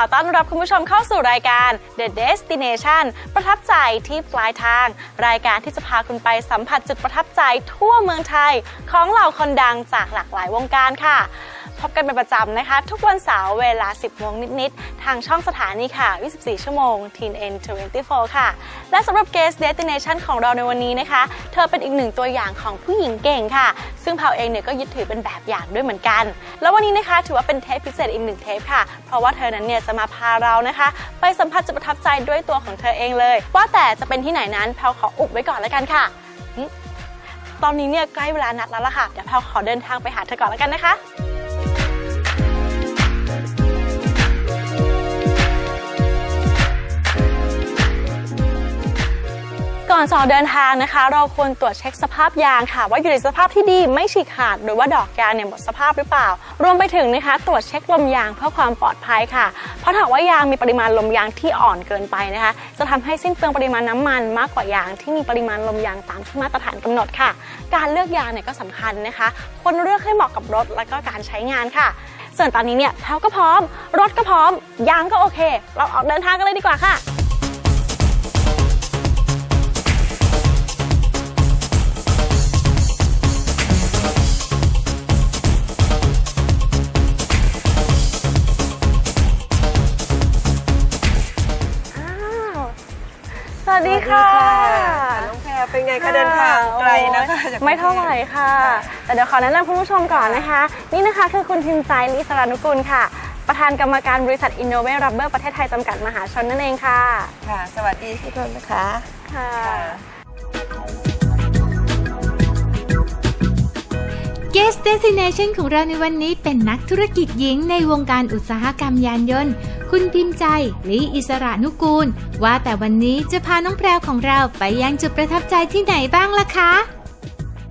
อต้อนรับคุณผู้ชมเข้าสู่รายการ The Destination ประทับใจที่ปลายทาง รายการที่จะพาคุณไปสัมผัสจุดประทับใจทั่วเมืองไทย ของเหล่าคนดังจากหลากหลายวงการค่ะ พบกันเป็นประจำนะคะ ทุกวันเสาร์เวลา 10โมงนิด ๆ ทางช่องสถานีค่ะ 24 ชั่วโมง Teen N 24 ค่ะ และสำหรับ Guest Destination ของเราในวันนี้นะคะ เธอเป็นอีกหนึ่งตัวอย่างของผู้หญิงเก่งค่ะ ซึ่งเผาเองเนี่ยก็ยึดถือเป็นแบบอย่างด้วยเหมือนกัน แล้ววันนี้นะคะถือว่าเป็นเทปพิเศษอีกหนึ่งเทปค่ะ เพราะว่าเธอนั้นเนี่ยจะมาพาเรานะคะ ไปสัมผัสจุดประทับใจด้วยตัวของเธอเองเลย ว่าแต่จะเป็นที่ไหนนั้นแพลวขออุบไว้ก่อนแล้วกันค่ะตอนนี้เนี่ยใกล้เวลานัดแล้วล่ะค่ะ เดี๋ยวแพลวขอเดินทางไปหาเธอก่อนแล้วกันนะคะ ก่อนจะออกเดินทางนะคะ เราควรตรวจเช็คสภาพยางค่ะ ว่าอยู่ในสภาพที่ดีไม่ฉีกขาดหรือว่าดอกยางเนี่ยหมดสภาพหรือเปล่า รวมไปถึงนะคะตรวจเช็คลมยางเพื่อความปลอดภัยค่ะ เพราะถ้าหากว่ายางมีปริมาณลมยางที่อ่อนเกินไปนะคะ จะทำให้สิ้นเปลืองปริมาณน้ำมันมากกว่ายางที่มีปริมาณลมยางตามที่มาตรฐานกำหนดค่ะ การเลือกยางเนี่ยก็สำคัญนะคะควรเลือกให้เหมาะกับรถและก็การใช้งานค่ะ ส่วนตอนนี้เนี่ยเท้าก็พร้อม รถก็พร้อม ยางก็โอเค เราออกเดินทางกันเลยดีกว่าค่ะ ไงคะเดินทางไกลนะคะจากกรุงทพไม่เท่าไหร่ค่ะ แต่เดี๋ยวขอแนะนำคุณผู้ชมก่อนนะคะ นี่นะคะคือคุณทินไซลิสรานุกุลค่ะ ประธานกรรมการบริษัท Innove Rubber ประเทศไทยจำกัดมหาชนนั่นเองค่ะ ค่ะ สวัสดีทุกคนนะคะค่ะ Guest Destination ของเราในวันนี้เป็นนักธุรกิจหญิงในวงการอุตสาหกรรมยานยนต์ คุณพิมพ์ใจลีอิสระนุกูล ว่าแต่วันนี้จะพาน้องแพรวของเราไปยังจุดประทับใจที่ไหนบ้างล่ะคะ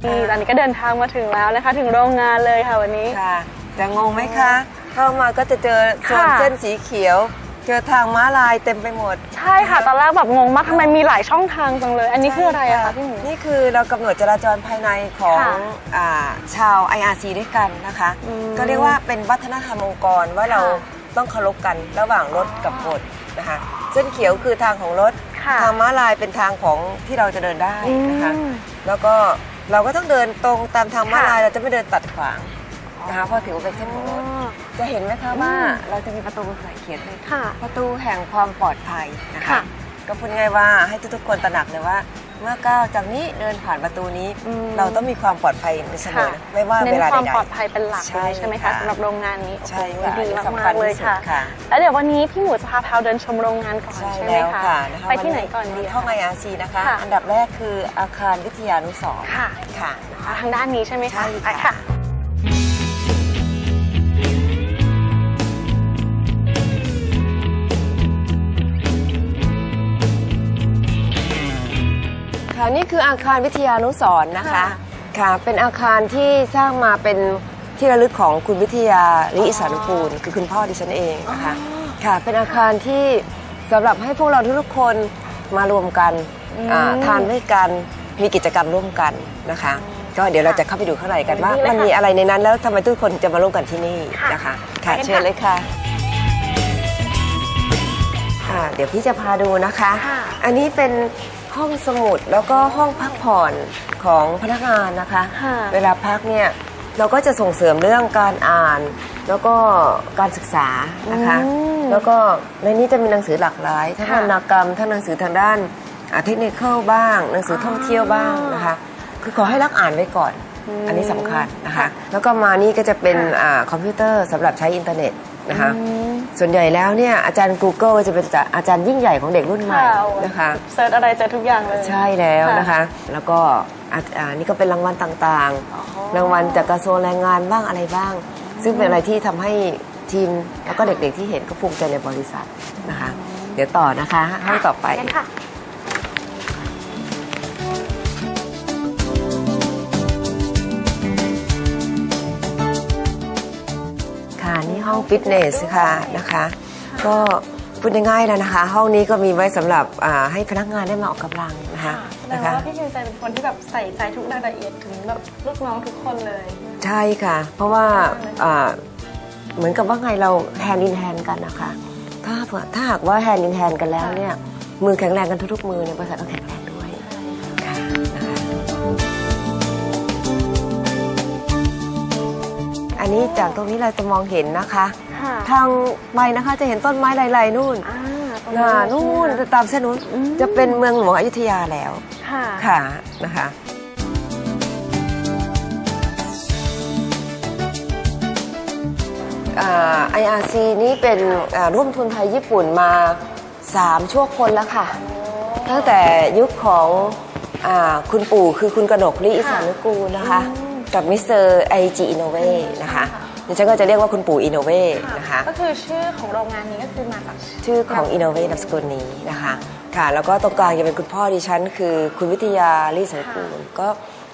นี่ตอนนี้ก็เดินทางมาถึงแล้วนะคะ ถึงโรงงานเลยค่ะวันนี้ค่ะแต่งงไหมคะ เข้ามาก็จะเจอโซนค่ะเส้นสีเขียว เจอทางม้าลายเต็มไปหมด ใช่ค่ะตอนแรกแบบงงมากทำไมมีหลายช่องทางจังเลย อันนี้คืออะไรอะคะพี่หมูนี่คือเรากำหนดจราจรภายในของค่ะอ่าชาว IRC ด้วยกันนะคะอืมก็เรียกว่าเป็นวัฒนธรรมองค์กรว่าเราค่ะ ต้องเคารพกันระหว่างรถกับคนนะคะ เส้นเขียวคือทางของรถ ค่ะทางม้าลายเป็นทางของที่เราจะเดินได้นะคะ อืม แล้วก็เราก็ต้องเดินตรงตามทางม้าค่ะลายเราจะไม่เดินตัดขวางนะคะเพราะถือว่าเป็นเส้นของรถอ๋อจะเห็นไหมคะว่าอืม เราจะมีประตูภาษาเขียนเลยค่ะ ประตูแห่งความปลอดภัยนะคะ ค่ะ ก็พูดง่ายๆว่าให้ทุกๆคนตระหนักเลยว่า เมื่อก้าวจากนี้เดินผ่านประตูนี้ อืม เราต้องมีความปลอดภัยในเสมอนะไม่ว่าเน้เวนลาความใด ปลอดภัยเป็นหลักใช่เลยใช่ไหมคะค่ะสำหรับโรงงานนี้ใช่โอ้โหค่ะดีสำมาคักญๆเลยที่สุดค่ะค่ะ แล้วเดี๋ยววันนี้พี่หมูจะพาพาวเดินชมโรงงานก่อนใช่ใช่ไหมแล้วคะค่ะนะคะไปที่ไหนก่อนดีห้องคะ IRC นะคะ ค่ะ อันดับแรกคืออาคารวิทยานุสรณ์ค่ะค่ะอ่าทางด้านนี้ใช่ไหมคะใช่ไปค่ะ ค่ะนี่คืออาคารวิทยานุสรณ์นะคะค่ะค่ะ เป็นอาคารที่สร้างมาเป็นที่ระลึกของคุณวิทยาลิอิสานุกูล คือคุณพ่อดิฉันเองนะคะ ค่ะ เป็นอาคารที่สำหรับให้พวกเราทุกๆคนมารวมกันอ่าทานด้วยกัน มีกิจกรรมร่วมกันนะคะ ก็เดี๋ยวเราจะเข้าไปดูข้างในกันว่าดีเลยมันค่ะมีอะไรในนั้นแล้วทำไมทุกคนจะมาร่วมกันที่นี่ค่ะนะคะค่ะไปกันค่ะ เชิญเลยค่ะ ค่ะ เดี๋ยวพี่จะพาดูนะคะค่ะอันนี้เป็น ห้องสมุดแล้วก็ห้องพักผ่อนของพนักงานนะคะ ค่ะเวลาพักเนี่ยเราก็จะส่งเสริมเรื่องการอ่าน แล้วก็การศึกษานะคะ อืมแล้วก็ในนี้จะมีหนังสือหลากหลายทั้งค่ะวรรณกรรมทั้งหนังสือทางด้านเทคนิคบ้าง หนังสือท่องเที่ยวบ้างนะคะ คือขอให้รักอ่านไว้ก่อน อันนี้สำคัญนะคะ แล้วก็มานี่ก็จะเป็นอ่าคอมพิวเตอร์สำหรับใช้อินเทอร์เน็ต นะคะ ส่วนใหญ่แล้วเนี่ยอาจารย์ Google จะเป็นอาจารย์ยิ่งใหญ่ของเด็กรุ่นใหม่ค่ะนะคะเซิร์ชอะไรเจอทุกอย่างเลย ใช่แล้วค่ะนะคะ แล้วก็อะอ่านี่ก็เป็นรางวัลต่างอ๋อๆรางวัลจากกระทรวงแรงงานบ้างอะไรบ้าง ซึ่งเป็นอะไรที่ทำให้ทีมแล้วก็เด็กๆที่เห็นก็ภูมิใจในบริษัทนะคะ เดี๋ยวต่อนะคะห้องต่อไปงั้นค่ะ องฟิตเนสค่ะนะคะ ก็พูดง่ายๆแล้วนะคะ ห้องนี้ก็มีไว้สำหรับอ่าให้พนักงานได้มาออกกำลังนะคะแสดนะงคะ ว่าพี่พิมใจเป็นคนที่แบบใส่ใจทุกรายละเอียดถึงแบบลูกน้องทุกคนเลยใช่ค่ะ เพราะว่าอ่าเหมือนกับว่าไงเราแฮนด์อินแฮนกันนะคะ ถ้าเผื่อถ้าหากว่าแฮนด์อินแฮนกันแล้วเนี่ย มือแข็งแรงกันทุกๆมือเนี่ยบริษัทต้องแข็งแรง นนี้จากตรงนี้เราจะมองเห็นนะคะ ค่ะทางไปนะคะจะเห็นต้นไม้ลายๆนู่นอ่าตรงน่ะใช่นู่นไหมคะตามเส้นนู้นจะเป็นเมืองหลวงอยุธยาแล้ว ค่ะ ค่ะนะคะอ่า IRC นี้เป็นอ่าร่วมทุนไทยญี่ปุ่นมา 3 ชั่วคนแล้วค่ะ ตั้งแต่ยุคของอาคุณปู่คือคุณกนกลิอิสานุกูลนะคะ กับมิสเตอร์ไอจีอินโนเวนะคะดิฉันก็จะเรียกว่าคุณปู่อินโนเวนะคะ ก็คือชื่อของโรงงานนี้ก็คือมาจากชื่อของ Innovate นามสกุลนี้นะคะ ค่ะ แล้วก็ตรงกลางจะเป็นคุณพ่อดิฉัน คือคุณวิทยาลิสังกูลก็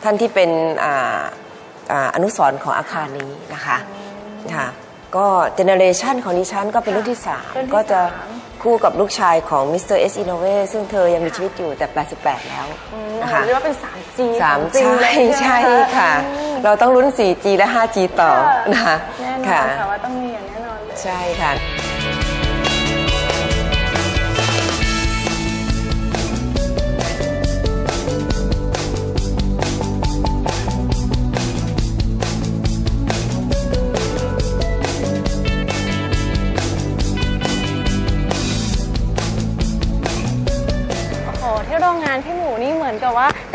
ท่านที่เป็นอ่าอ่าอนุสรณ์ของอาคารนี้นะคะค่ะก็เจเนเรชันของดิฉันก็เป็นรุ่นที่รุ่นที่3ก็จะสามคู่กับลูกชายของมิสเตอร์เอสอินโนเวซึ่งเธอยังมีชีวิตอยู่แต่ 88 แล้วนะคะเรียกว่าเป็น 3G สามของจริงใช่เลยใช่ไหมค่ะอืม เราต้องลุ้น 4G และ 5G ต่อนะคะแน่นอค่ะนค่ะว่าต้องมีอย่างแน่นอนเลย ใช่ค่ะ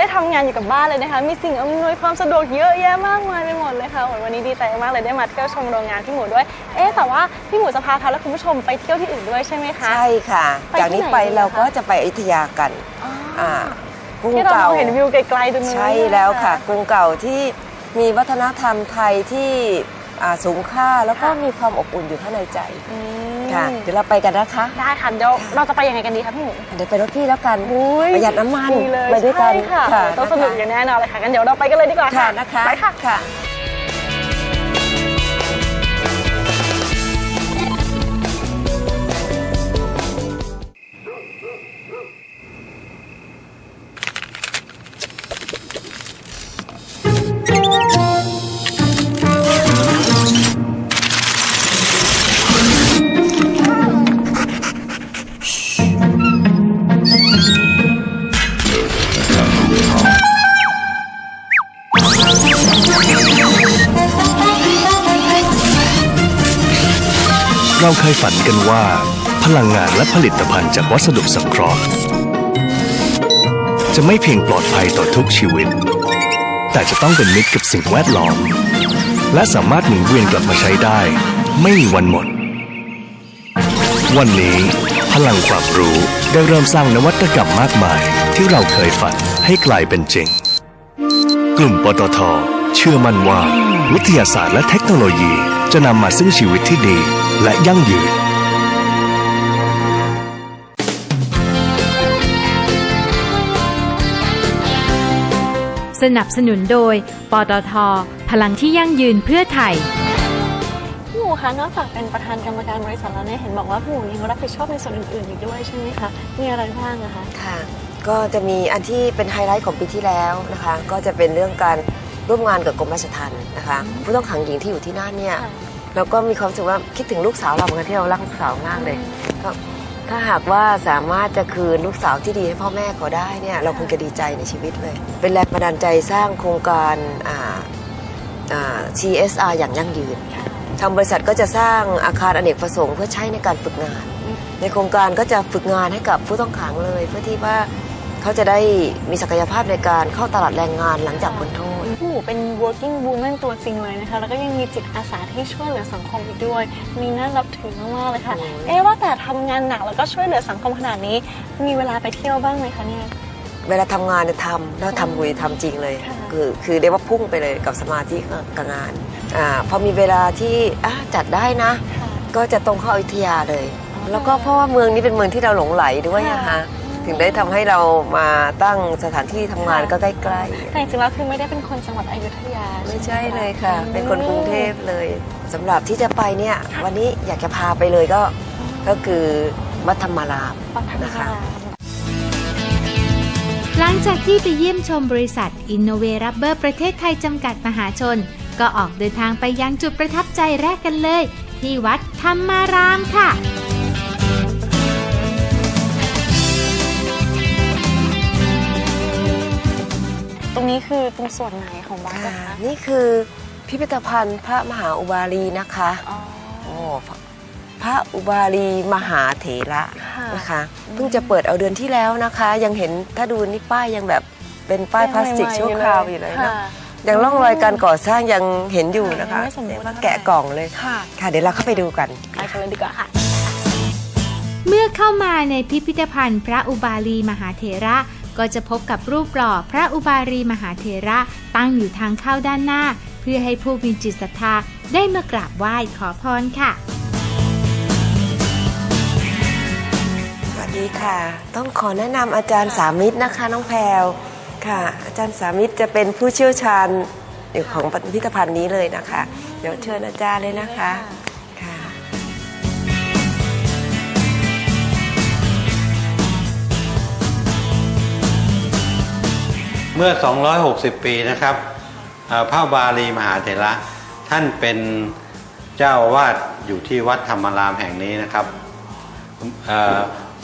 ได้ทำงานอยู่กับบ้านเลยนะคะ มีสิ่งอำนวยความสะดวกเยอะแยะมากมายไปหมดเลยค่ะโอ้ยวันนี้ดีใจมากเลยได้มาเที่ยวชมโรงงานพี่หมูด้วย เอ๊ะแต่ว่าพี่หมูจะพาพาและคุณผู้ชมไปเที่ยวที่อื่นด้วยใช่ไหมคะ ใช่ค่ะไปจากนี้ที่ไหนไปดีเราคะก็จะไปอยุธยากันอ๋อกรุงที่เราเก่าเห็นวิวไกลๆตรงนู้นใช่แล้วค่ะกรุงเก่าที่มีวัฒนธรรมไทยที่อ่าสูงค่าแล้วก็มีความอบอุ่นอยู่ข้างในใจอืม ค่ะ เดี๋ยวเราไปกันนะคะ ได้ค่ะเดี๋ยวเราจะไปยังไงกันดีคะพี่หมูเดี๋ยวไปรถพี่แล้วกันอุ๊ยประหยัดน้ำมันดีเลยไปด้วยกันใช่ค่ะค่ะต้องสนุกอย่างแน่นอนเลยค่ะงั้นเดี๋ยวเราไปกันเลยดีกว่าค่ะค่ะนะคะไปค่ะ เราเคยฝันกันว่า พลังงานและผลิตภัณฑ์จากวัสดุสังเคราะห์ จะไม่เพียงปลอดภัยต่อทุกชีวิต แต่จะต้องเป็นมิตรกับสิ่งแวดล้อม และสามารถหมุนเวียนกลับมาใช้ได้ ไม่มีวันหมด วันนี้ พลังความรู้ได้เริ่มสร้างนวัตกรรมมากมาย ที่เราเคยฝันให้กลายเป็นจริง กลุ่มปตทเชื่อมั่นว่า วิทยาศาสตร์และเทคโนโลยี จะนำมาซึ่งชีวิตที่ดีและยั่งยืน สนับสนุนโดย ปตท พลังที่ยั่งยืนเพื่อไทย พี่หมูคะนอกจากเป็นประธานกรรมการบริษัทแล้วเนี่ยเห็นบอกว่าพี่หมูยังรับผิดชอบในส่วนอื่นๆอีกด้วยใช่ไหมคะ มีอะไรบ้างอะคะ ค่ะ ก็จะมีอันที่เป็นไฮไลท์ของปีที่แล้วนะคะ ก็จะเป็นเรื่องการ ร่วมงานกับกรมราชทัณฑ์นะคะ ผู้ต้องขังหญิงที่อยู่ที่นั่นเนี่ยค่ะเราก็มีความรู้สึกว่าคิดถึงลูกสาวเราเหมือนกันที่เรารักลูกสาวมากเลยก็ถ้าหากว่าสามารถจะคืนลูกสาวที่ดีให้พ่อแม่เขาได้เนี่ยเราคงจะดีใจในชีวิตเลย เป็นแรงบันดาลใจสร้างโครงการอ่าอ่า CSR อย่างยั่งยืนทางบริษัทก็จะสร้างอาคารอเนกประสงค์เพื่อใช้ในการฝึกงาน ในโครงการก็จะฝึกงานให้กับผู้ต้องขังเลย เพื่อที่ว่า เขาจะได้มีศักยภาพในการเข้าตลาดแรงงานหลังจากพ้นโทษพี่หมูเป็น working woman ตัวจริงเลยนะคะ แล้วก็ยังมีจิตอาสาที่ช่วยเหลือสังคมอีกด้วย มีน่ารับถือมากๆเลยค่ะ เอ๊ะว่าแต่ทำงานหนักแล้วก็ช่วยเหลือสังคมขนาดนี้ มีเวลาไปเที่ยวบ้างไหมคะเนี่ยเวลาทำงานเนี่ยทำแล้วทำบุยทำจริงเลยค่ะคือคือเรียกว่าพุ่งไปเลยกับสมาธิกับงานอาพอมีเวลาที่อะจัดได้นะค่ะก็จะตรงเข้าอยุธยาเลยอ๋อแล้วก็เพราะว่าเมืองนี้เป็นเมืองที่เราหลงไหลด้วยนะคะค่ะถึง ถึงได้ทำให้เรามาตั้งสถานที่ทำงานก็ใกล้แต่จริงๆแล้วคือไม่ได้เป็นคนจังหวัดอยุธยาๆ ไม่ไหมใช่เลยค่ะ เป็นคนกรุงเทพเลยสำหรับที่จะไปเนี่ย วันนี้อยากจะพาไปเลยก็ก็คือวัดธรรมารามปัทนะคะมาหลังจากที่ไปเยี่ยมชมบริษัท Innove Rubber ประเทศไทยจำกัดมหาชน ก็ออกเดินทางไปยังจุดประทับใจแรกกันเลย ที่วัดธรรมารามค่ะ นี้คือตรงส่วนไหนของวัดค่ะนะคะนี่คือพิพิธภัณฑ์พระมหาอุบาลีนะคะอ๋อโอ้พระอุบาลีมหาเถระค่ะ นะคะเพิ่งจะเปิดเอาเดือนที่แล้วนะคะ ยังเห็นถ้าดูนี่ป้ายยังแบบเป็นป้ายพลาสติกชั่วคราวอยู่เลยนะค่ะยังร่องรอยการก่อสร้างยังเห็นอยู่นะคะยังไม่สมบูรณ์เรียกว่าแกะกล่องเลยค่ะค่ะ เดี๋ยวเราเข้าไปดูกัน ไปกันเลยดีกว่าค่ะ เมื่อเข้ามาในพิพิธภัณฑ์พระอุบาลีมหาเถระ ก็จะพบกับรูปหล่อพระอุบาลีมหาเถระตั้งอยู่ทางเข้าด้านหน้า เพื่อให้ผู้มีจิตศรัทธาได้มากราบไหว้ขอพรค่ะสวัสดีค่ะ ต้องขอแนะนำอาจารย์สามิตรนะคะ น้องแพรวค่ะ อาจารย์สามิตรจะเป็นผู้เชี่ยวชาญอยู่ของพิพิธภัณฑ์นี้เลยนะคะ เดี๋ยวเชิญอาจารย์เลยนะคะ มื่อ 260 ปีนะครับพระบาลีมหาเถระท่านเป็นเจ้าวาดอยู่ที่วัดธรรมารามแห่งนี้นะครับ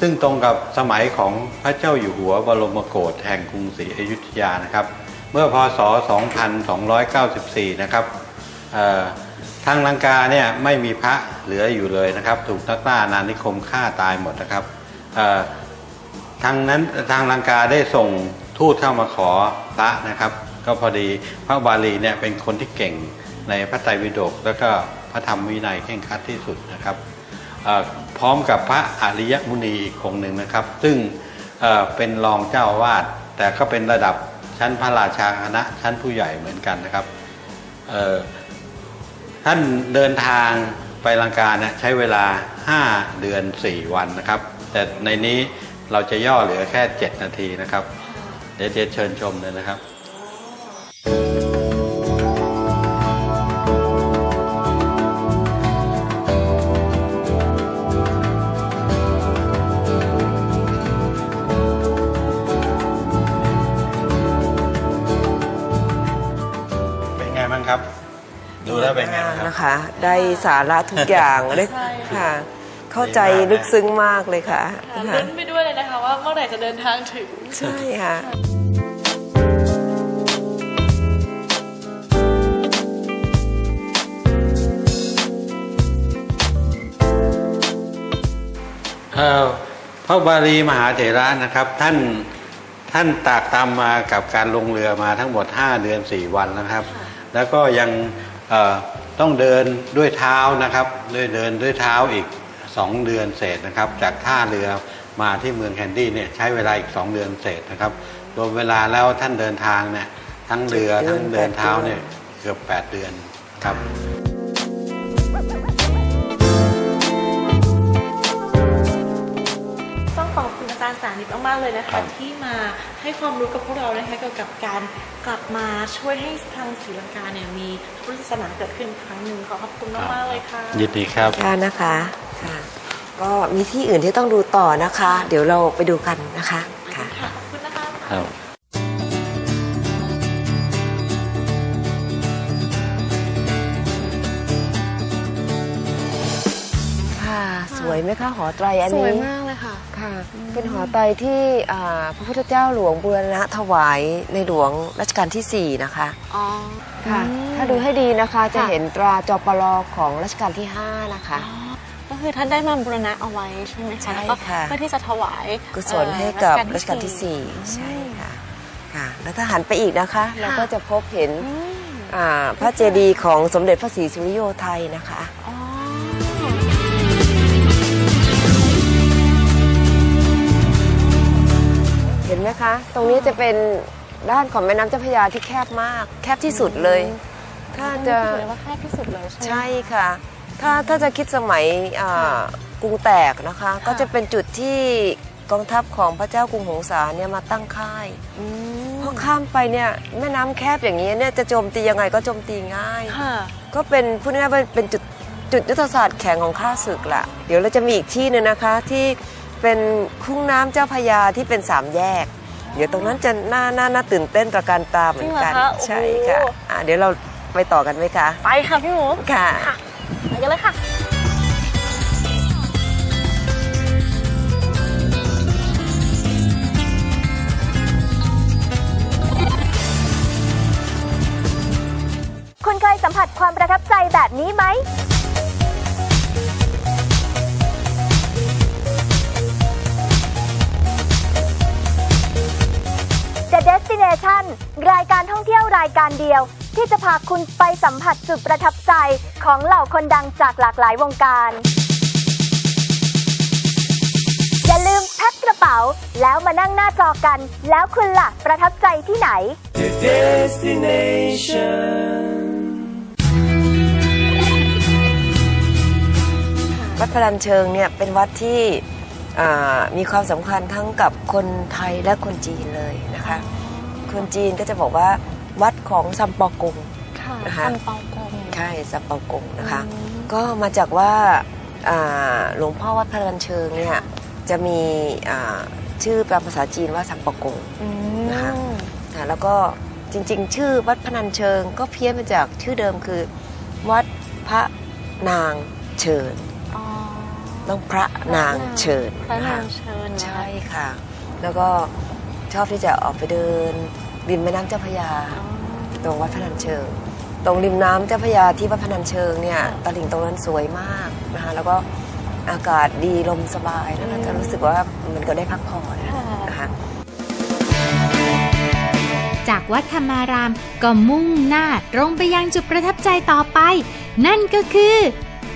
ซึ่งตรงกับสมัยของพระเจ้าอยู่หัวบรมโกศแห่งกรุงศรีอยุธยานะครับ เมื่อพศ 2294 นะครับทางลังกาเนี่ยไม่มีพระเหลืออยู่เลยนะครับ ถูกนักล่าอานิคมฆ่าตายหมดนะครับทางนั้นทางลังกาได้ส่ง ทูตเข้ามาขอพระนะครับ ก็พอดีพระบาลีเนี่ยเป็นคนที่เก่งในพระไตรปิฎกแล้วก็พระธรรมวินัยเคร่งคัดที่สุดนะครับพร้อมกับพระอริยมุนีอีกองหนึ่งนะครับ ซึ่งเเป็นรองเจ้าวาสแต่ก็เป็นระดับชั้นพระราชาคณะชั้นผู้ใหญ่เหมือนกันนะครับท่านเดินทางไปลังกาเนี่ยใช้เวลา 5 เดือน 4 วันนะครับ แต่ในนี้เราจะย่อเหลือแค่ 7 นาทีนะครับ เดี๋ยวเชิญชมเลยนะครับเป็นไงบ้างครับ ดูแล้วเป็นไงบ้างครับ นะคะ ได้สาระทุกอย่างเลยค่ะ เข้าใจลึกซึ้งมากเลยค่ะลุ้นไปด้วยเลยนะคะว่าเมื่อไหร่จะเดินทางถึง ใช่ค่ะเอ่อพระบาลีมหาเถระนะครับท่านท่านตากตามมากับการลงเรือมาทั้งหมด 5 เดือน 4 วันนะครับ แล้วก็ยังเอ่อต้องเดินด้วยเท้านะครับด้วยเดินด้วยเท้าอีก 2เดือนเศษนะครับ จากท่าเรือมาที่เมืองแคนดี้เนี่ยใช้เวลาอีก2เดือนเศษนะครับรวมเวลาแล้วท่านเดินทางเนี่ยทั้งเรือเจ็ดเดือนทั้งเดินเท้าแปดเดือนเนี่ยเกือบ 8 เดือนครับ เลยนะครัคะบ ที่มาให้ความรู้กับพวกเรานะคะเกี่ยวกับการกลับมาช่วยให้ทางศรีลังกาเนี่ยมีพุทธศาสนาเกิดขึ้นอีกครั้งหนึ่งขอขอบคุณมากๆเลยค่ะ ยินดีครับ ค่ะนะคะค่ะ ก็มีที่อื่นที่ต้องดูต่อนะคะ เดี๋ยวเราไปดูกันนะคะค่ะค่ะขอบคุณนะคะ ครับ วยไหมคะหอไตรอันสนี้ วยมากเลยค่ะ ค่ะเป็นหอไตรที่อ่าพระพุทธเจ้าหลวงบูรณะถวายในหลวงรัชกาลที่ 4 นะคะ อ๋อ ค่ะถ้าดูให้ดีนะคะจะเห็นตราจปรของรัชกาลที่ 5 นะคะ ก็คือท่านได้มาบูรณะเอาไว้ใช่ไหมใช่คะแล้วก็ค่ะ เพื่อที่จะถวายกุศลให้กับเอ่อรัชกาลที่ 4 ใช่ค่ะค่ะ แล้วถ้าหันไปอีกนะคะ เราก็จะพบเห็นอืม อ่าพระเจดีย์ของสมเด็จพระศรีสุริโยไทยนะคะ เห็นไหมคะ ตรงนี้จะเป็นด้านของแม่น้ำเจ้าพระยาที่แคบมาก แคบที่สุดเลย ถ้าจะถือว่าแคบที่สุดเลยใช่ไหมใช่ค่ะ ถ้าถ้าจะคิดสมัยอ่ากรุงแตกนะคะ ก็จะเป็นจุดที่กองทัพของพระเจ้ากรุงหงสาเนี่ยมาตั้งค่ายพอข้ามไปเนี่ยแม่น้ำแคบอย่างนี้เนี่ยจะโจมตียังไงก็โจมตีง่ายค่ะก็เป็นพูดง่ายๆว่าเป็นจุดจุดยุทธศาสตร์แข็งของข้าศึกละเดี๋ยวเราจะมีอีกที่หนึงนะคะที่ เป็นคุ้งน้ำเจ้าพระยาที่เป็นสามแยก เดี๋ยวตรงนั้นจะน่าน่าน่าตื่นเต้นตระการตาเหมือนกัน จริงเหรอคะใช่ค่ะโอ้โห อะ เดี๋ยวเราไปต่อกันไหมคะไปค่ะพี่หมู ค่ะไปกันเลยค่ะ คุณเคยสัมผัสความประทับใจแบบนี้ไหม Destination รายการท่องเที่ยวรายการเดียว ที่จะพาคุณไปสัมผัสจุดประทับใจของเหล่าคนดังจากหลากหลายวงการ อย่าลืมแพ็คกระเป๋า แล้วมานั่งหน้าจอกัน แล้วคุณล่ะประทับใจที่ไหนวัดพลันเชิงเนี่ยเป็นวัดที่อ่ามีความสำคัญทั้งกับคนไทยและคนจีนเลยนะคะ คนจีนก็จะบอกว่าวัดของซัมปอกง ค่ะนะคะซัมเปากง ใช่ซัมปอกงนะคะ ก็มาจากว่าอ่าหลวงพ่อวัดพลันเชิงเนี่ยจะมีอ่าชื่อแปลภาษาจีนว่าซัมปอกง อืมนะคะอ่าแล้วก็จริงๆ ชื่อวัดพนัญเชิงก็เพี้ยนมาจากชื่อเดิมคือ วัดพระนางเชิญ อ๋อต้องพระนางเชิญพระนะนาคะงเชิญนะใช่ค่ะ แล้วก็ชอบที่จะออกไปเดิน ริมแม่น้ำเจ้าพระยา ตรงวัดพนัญเชิง ตรงริมน้ำเจ้าพระยาที่วัดพนัญเชิงเนี่ยตลิ่งตรงนั้นสวยมากนะคะแล้วก็อากาศดีลมสบายแล้วก็จะรู้สึกว่ามันก็ได้พักผ่อนนะคะจากวัดธรรมาราม ก็มุ่งหน้าตรงไปยังจุดประทับใจต่อไป นั่นก็คือ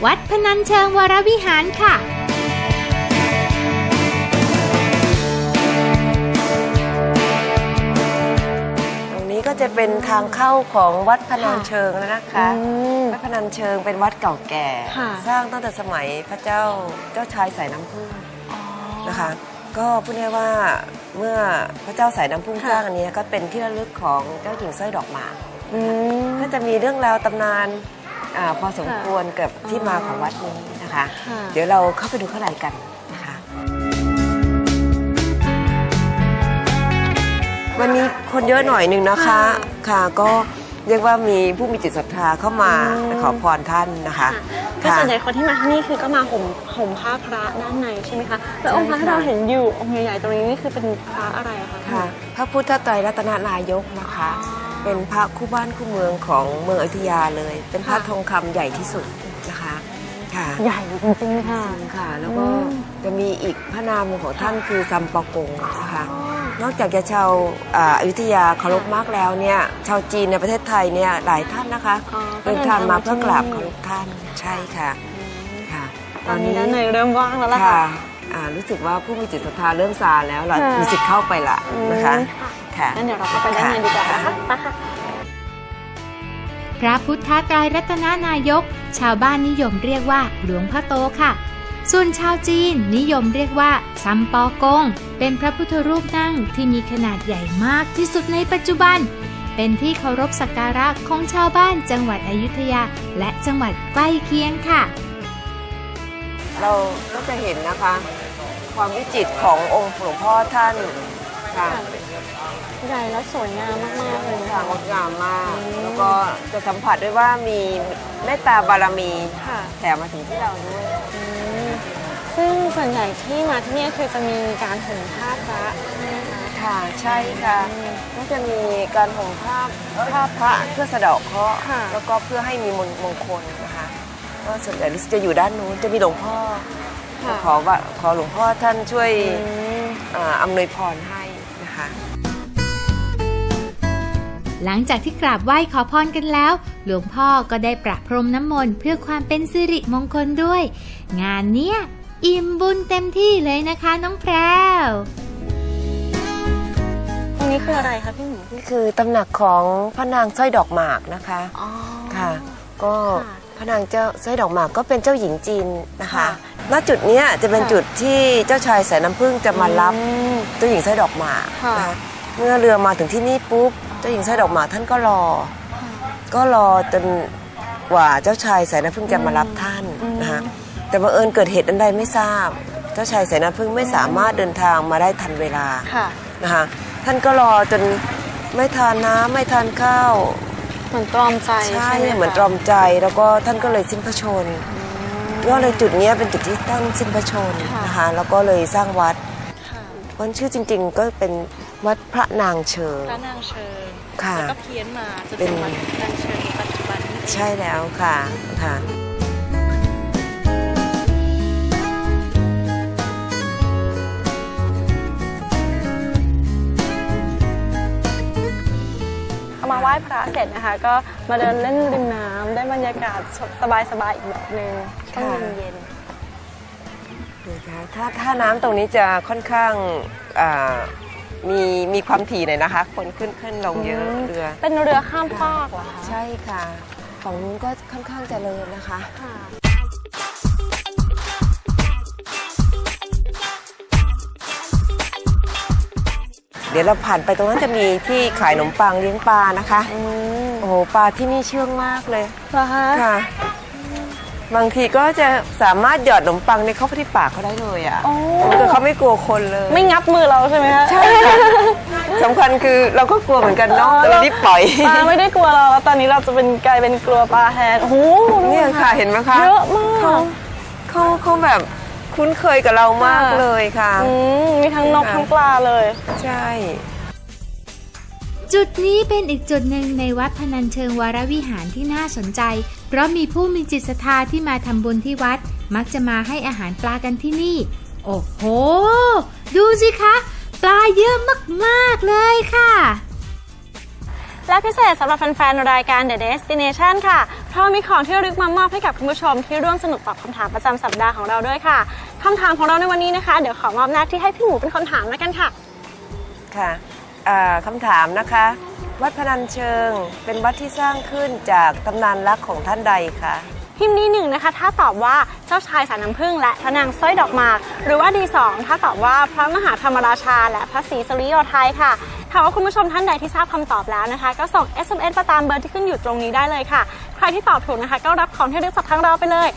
วัดพนัญเชิงวรวิหารค่ะ จะเป็นทางเข้าของวัดพนัญเชิงแล้วนะคะอืมวัดพนัญเชิงเป็นวัดเก่าแก่ค่ะสร้างตั้งแต่สมัยพระเจ้าเจ้าชายสายน้ำพึ่งนะคะ ก็พูดง่ายว่าเมื่อพระเจ้าสายน้ำพึ่งค่ะสร้างอันนี้ก็เป็นที่ระลึกของเจ้าหญิงสร้อยดอกหมากอืมก็จะมีเรื่องราวตำนานอาพอสมค่ะควรกับที่อ๋อมาของวัดนี้นะคะค่ะเดี๋ยวเราเข้าไปดูข้างในกัน วันนี้คนเยอะหน่อยหนึ่งนะคะ ค่ะก็เรียกว่ามีผู้มีจิตศรัทธาเข้ามาขอพรท่านนะคะ ก็ส่วนใหญ่คนที่มาที่นี่คือก็มาห่มห่มผ้าพระด้านในใช่ไหมคะ แล้วองค์พระที่เราเห็นอยู่องค์ใหญ่ๆตรงนี้นี่คือเป็นพระอะไรอะคะค่ะพระพุทธไตรรัตนนายกนะคะ เป็นพระคู่บ้านคู่เมืองของเมืองอยุธยาเลย เป็นพระทองคำใหญ่ที่สุดนะคะค่ะใหญ่จริงๆค่ะค่ะ แล้วก็จะมีอีกพระนามของท่านคือซัมปอกงนะคะ นอกจากจะชาวอ่าอยุธยาเคารพมากแล้วเนี่ยชาวจีนในประเทศไทยเนี่ยหลายท่านนะคะอ๋อเดินทางมาเพื่อกราบก็เคาเดิรนพทางมาที่นี่ท่านใช่ค่ะค่ะ ตอนนี้ด้านในเริ่มว่างแล้วล่ะค่ะค่ะอ่ารู้สึกว่าผู้มีจิตศรัทธาเริ่มซาแล้วเราค่ะมีสิทธิ์เข้าไปละนะคะอืมค่ะงั้นเดี๋ยวเราก็ไปด้านในดีกว่านะคะไปค่ะพระพุทธไตรรัตนานายก ชาวบ้านนิยมเรียกว่าหลวงพ่อโตค่ะ ส่วนชาวจีนนิยมเรียกว่าซัมปอกง เป็นพระพุทธรูปนั่งที่มีขนาดใหญ่มากที่สุดในปัจจุบัน เป็นที่เคารพสักการะของชาวบ้านจังหวัดอยุธยา และจังหวัดใกล้เคียงค่ะ เราก็จะเห็นนะคะ ความวิจิตรขององค์หลวงพ่อท่านค่ะ ใหญ่และสวยงามมากๆเลยค่ะค่ะงดงามมาก แล้วก็จะสัมผัสได้ว่ามีเมตตาบารมีค่ะแผ่มาถึงที่เราด้วย อืมซึ่งส่วนใหญ่ที่มาที่นี่คือจะมีการห่มผ้าพระใช่ไหมคะ ค่ะใช่ค่ะก็จะมีการห่มผ้าผ้าพระเพื่อสะเดาะเคราะห์ค่ะ แล้วก็เพื่อให้มีมงมงคลนะคะก็ส่วนใหญ่จะอยู่ด้านนู้นจะมีหลวงพ่อ ค่ะขอว่าขอหลวงพ่อท่านช่วยอืมอ่าอำนวยพรให้ หลังจากที่กราบไหว้ขอพรกันแล้ว หลวงพ่อก็ได้ประพรมน้ำมนต์เพื่อความเป็นสิริมงคลด้วย งานเนี้ยอิ่มบุญเต็มที่เลยนะคะน้องแพรวตรงนี้คืออะไรคะพี่หมูนี่คือตำหนักของพระนางสร้อยดอกหมากนะคะอ๋อ ค่ะ ก็ค่ะพระนางเจ้าสร้อยดอกหมากก็เป็นเจ้าหญิงจีนนะคะ ค่ะ ณจุดเนี้ยจะเป็นจุดที่เจ้าชายสายน้ำผึ้งจะมารับอืม เจ้าหญิงสร้อยดอกหมากค่ะ นะคะ เมื่อเรือมาถึงที่นี่ปุ๊บเจ้าหญิงสร้อยดอกหมากท่านก็รอ ก็รอจนกว่าเจ้าชายสายน้ำผึ้งจะมารับท่านนะคะแต่บังเอิญเกิดเหตุอันใดไม่ทราบ เจ้าชายสายน้ำผึ้งไม่สามารถเดินทางมาได้ทันเวลาค่ะนะคะท่านก็รอจนไม่ทานน้ำไม่ทานข้าวเหมือนตรอมใจใช่ใช่ไหมคะเหมือนตรอมใจแล้วก็ท่านก็เลยสิ้นพระชนม์ก็เลยจุดเนี้ยเป็นจุดที่ท่านสิ้นพระชนม์นะคะแล้วก็เลยสร้างวัดค่ะเพราะชื่อจริง ๆ ก็เป็น วัดพระนางเชิง พระนางเชิงค่ะแล้วก็เพี้ยนมาจนเป็เป็นนวัดนางเชิงปัจจุบันนี้เองใช่แล้วค่ะค่ะเอามาไหว้พระเสร็จนะคะ ก็มาเดินเล่นริมน้ำได้บรรยากาศสบายๆอีกแบบหนึ่งช่วงเย็นนะคะถ้าถ้าน้ำตรงนี้จะค่อนข้างอ่า มีมีความถี่หน่อยนะคะ คนขึ้นขึ้นลงๆเยอะมเรือ เป็นเรือข้ามฟากเหรอคะใช่ค่ะฝั่งนู้นก็ค่อนข้างเจริญนะคะ ค่ะเดี๋ยวเราผ่านไปตรงนั้นจะมีที่ขายขนมปังเลี้ยงปลานะคะ อืมโอ้โหปลาที่นี่เชื่องมากเลย เหรอคะค่ะ บางทีก็จะสามารถหยอดขนมปังในเข้าไปที่ปากเขาได้เลยอะโอ้คือเขาไม่กลัวคนเลยไม่งับมือเราใช่ไหมคะใช่ค่ะสำคัญคือเราก็กลัวเหมือนกันเนาะอ๋อแต่เรารีบปล่อยปลาไม่ได้กลัวเราแล้วตอนนี้เราจะเป็นกลายเป็นกลัวปลาแทนโอ้โหดูเนี่ยค่ะเห็นไหมคะเยอะมากเขาเขาเขาแบบคุ้นเคยกับเรามากค่ะเลยค่ะอืมมีทั้งนกค่ะทั้งปลาเลย ใช่จุดนี้เป็นอีกจุดหนึ่งในวัดพนัญเชิงวรวิหารที่น่าสนใจ เพราะมีผู้มีจิตศรัทธาที่มาทำบุญที่วัด มักจะมาให้อาหารปลากันที่นี่ โอ้โห ดูสิคะ ปลาเยอะมากๆเลยค่ะและพิเศษสำหรับแฟนๆ รายการ The Destination ค่ะ เพราะมีของที่ระลึกมามอบให้กับคุณผู้ชมที่ร่วมสนุกตอบคำถามประจำสัปดาห์ของเราด้วยค่ะคำถามของเราในวันนี้นะคะ เดี๋ยวขอมอบหน้าที่ให้พี่หมูเป็นคนถามแล้วกันค่ะ ค่ะอ่า คำถามนะคะ วัดพนัญเชิงเป็นวัดที่สร้างขึ้นจากตำนานรักของท่านใดคะพิมพ์ดีหนึ่งนะคะ ถ้าตอบว่าเจ้าชายสายน้ำผึ้งและพระนางสร้อยดอกหมาก หรือว่าดีสองถ้าตอบว่าพระมหาธรรมราชา และพระศรีสริโยไทยค่ะถ้าว่าคุณผู้ชมท่านใดที่ทราบคำตอบแล้วนะคะ ก็ส่ง SMS มาตามเบอร์ที่ขึ้นอยู่ตรงนี้ได้เลยค่ะ ใครที่ตอบถูกนะคะ ก็รับของที่ระลึกจากทางเราไปเลย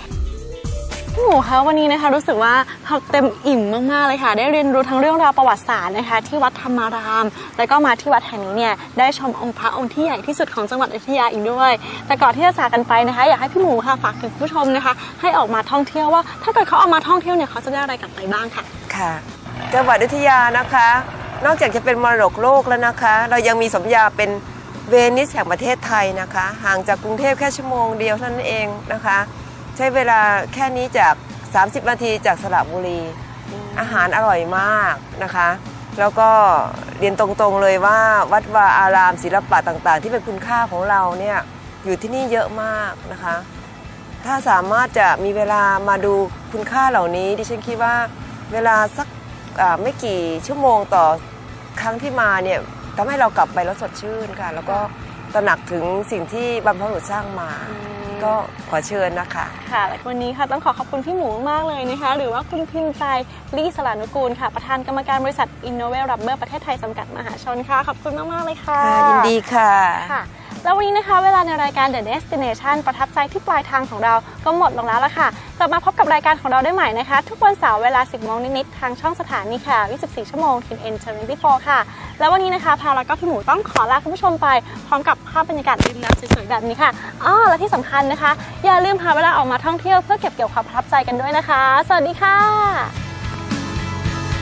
หมูคะวันนี้นะคะรู้สึกว่าเราเต็มอิ่มมากๆเลยค่ะ ได้เรียนรู้ทั้งเรื่องราวประวัติศาสตร์นะคะ ที่วัดธรรมาราม แล้วก็มาที่วัดแห่งนี้เนี่ยได้ชมองค์พระองค์ที่ใหญ่ที่สุดของจังหวัดอยุธยาอีกด้วย แต่ก่อนที่จะจากกันไปนะคะ อยากให้พี่หมูค่ะฝากถึงผู้ชมนะคะ ให้ออกมาท่องเที่ยวว่า ถ้าเกิดเขาออกมาท่องเที่ยวเนี่ยเขาจะได้อะไรกลับไปบ้างค่ะค่ะจังหวัดอยุธยานะคะ นอกจากจะเป็นมรดกโลกแล้วนะคะ เรายังมีสมญาเป็นเวนิสแห่งประเทศไทยนะคะ ห่างจากกรุงเทพแค่ชั่วโมงเดียวเท่านั้นเองนะคะ ใช้เวลาแค่นี้จาก 30 นาทีจากสระบุรี อาหารอร่อยมากนะคะ แล้วก็เรียนตรงๆเลยว่าวัดวาอารามศิลปะต่างๆ ที่เป็นคุณค่าของเราเนี่ยอยู่ที่นี่เยอะมากนะคะ ถ้าสามารถจะมีเวลามาดูคุณค่าเหล่านี้ ดิฉันคิดว่าเวลาสักอ่าไม่กี่ชั่วโมงต่อครั้งที่มาเนี่ยทำให้เรากลับไปแล้วสดชื่นค่ะ แล้วก็ตระหนักถึงสิ่งที่บรรพบุรุษสร้างมา ก็ขอเชิญนะคะ ค่ะและวันนี้ค่ะต้องขอขอบคุณพี่หมูมากเลยนะคะ หรือว่าคุณพิมพ์ใจลี่สลานุกูลค่ะ ประธานกรรมการบริษัท Innove Rubber ประเทศไทยจำกัดมหาชนค่ะ ขอบคุณมาก ๆ เลยค่ะค่ะยินดีค่ะค่ะ แล้ววันนี้นะคะเวลาในรายการ The Destination ประทับใจที่ปลายทางของเราก็หมดลงแล้วละค่ะ กลับมาพบกับรายการของเราได้ใหม่นะคะ ทุกวันเสาร์เวลา 10โมงนิดๆทางช่องสถานีค่ะ 24 ชั่วโมงทีม N24 ค่ะ แล้ววันนี้นะคะพาแล้วก็พี่หมูต้องขอลาคุณผู้ชมไป พร้อมกับภาพบรรยากาศริมน้ำสวยๆแบบนี้ค่ะอ้อและที่สำคัญนะคะ อย่าลืมหาเวลาออกมาท่องเที่ยวเพื่อเก็บเกี่ยวความประทับใจกันด้วยนะคะ สวัสดีค่ะ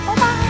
บ๊ายบาย